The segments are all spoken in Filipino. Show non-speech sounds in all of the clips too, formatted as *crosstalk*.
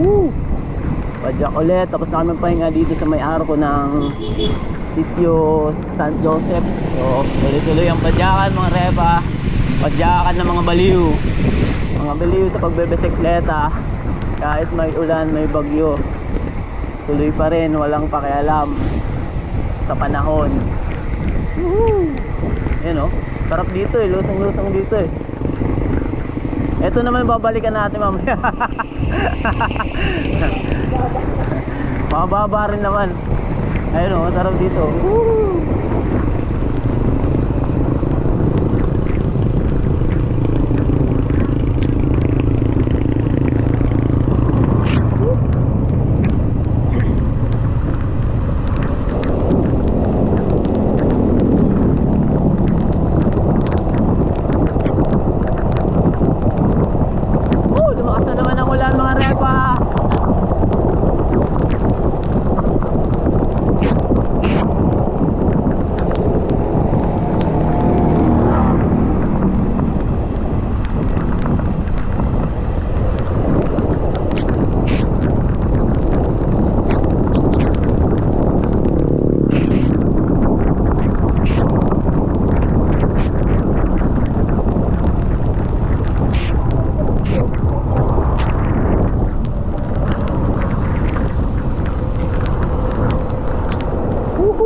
Diyak ulit, tapos na kami dito sa may arko ng sitio San Joseph. So, tuloy-tuloy ang padyakan mga repa. Padyakan ng mga baliw. Mga baliw sa pagbebesikleta. Kahit may ulan, may bagyo. Tuloy pa rin, walang pakialam sa panahon. Woohoo! Yan oh, sarap dito eh, lusong-lusong dito eh. Ito naman babalikan natin mamaya. *laughs* Mababa rin naman. Ayun oh, sarap dito. Woo!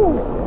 Ooh.